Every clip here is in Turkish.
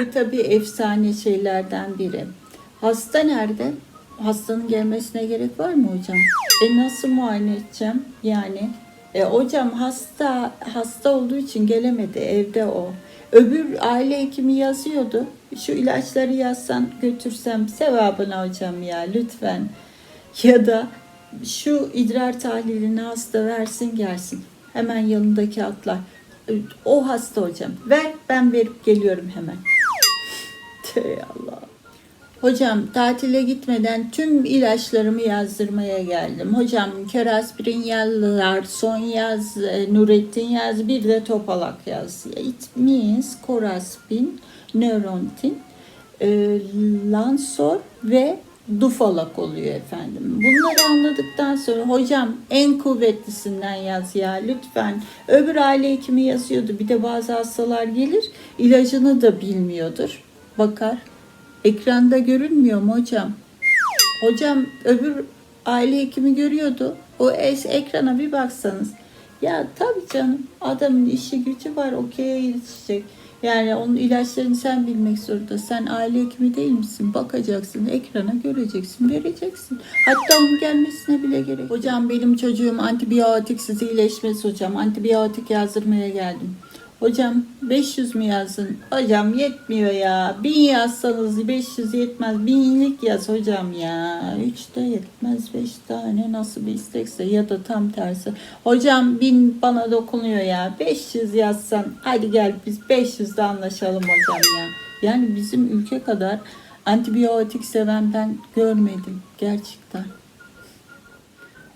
Bu tabii efsane şeylerden biri. Hasta nerede? Hastanın gelmesine gerek var mı hocam? E nasıl muayene edeceğim? Yani e, hocam hasta hasta olduğu için gelemedi evde o. Öbür aile hekimi yazıyordu. Şu ilaçları yazsan götürsem sevabına hocam ya lütfen. Ya da şu idrar tahlilini hasta versin gelsin. Hemen yanındaki atlar. O hasta hocam. Ver ben verip geliyorum hemen. Tey Allah. Hocam tatile gitmeden tüm ilaçlarımı yazdırmaya geldim. Hocam keraspirin yazdılar, son yaz, e, Nurettin yaz, bir de topalak yaz. It means koraspin, neurontin, e, lansor ve dufalak oluyor efendim. Bunları anladıktan sonra hocam en kuvvetlisinden yaz ya lütfen. Öbür aile hekimi yazıyordu. Bir de bazı hastalar gelir ilacını da bilmiyordur. Bakar. Ekranda görünmüyor mu hocam? Hocam öbür aile hekimi görüyordu. O es ekrana bir baksanız. Ya tabii canım adamın işi gücü var okey'e yetişecek. Yani onun ilaçlarını sen bilmek zorunda. Sen aile hekimi değil misin? Bakacaksın, ekrana göreceksin, vereceksin. Hatta onun gelmesine bile gerek. Hocam benim çocuğum antibiyotiksiz iyileşmez hocam. Antibiyotik yazdırmaya geldim. Hocam 500 mü yazın? Hocam yetmiyor ya. 1000 yazsanız 500 yetmez. Binlik yaz hocam ya. 3 de yetmez. 5 tane nasıl bir istekse ya da tam tersi. Hocam 1000 bana dokunuyor ya. 500 yazsan hadi gel biz 500'de anlaşalım hocam ya. Yani bizim ülke kadar antibiyotik seven ben görmedim gerçekten.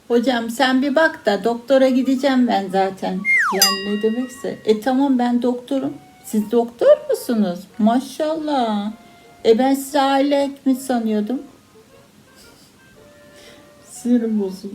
Hocam sen bir bak da doktora gideceğim ben zaten. Yani ne demekse. E tamam ben doktorum. Siz doktor musunuz? Maşallah. E ben sizi aile hekimi sanıyordum. Sinirim bozuldu.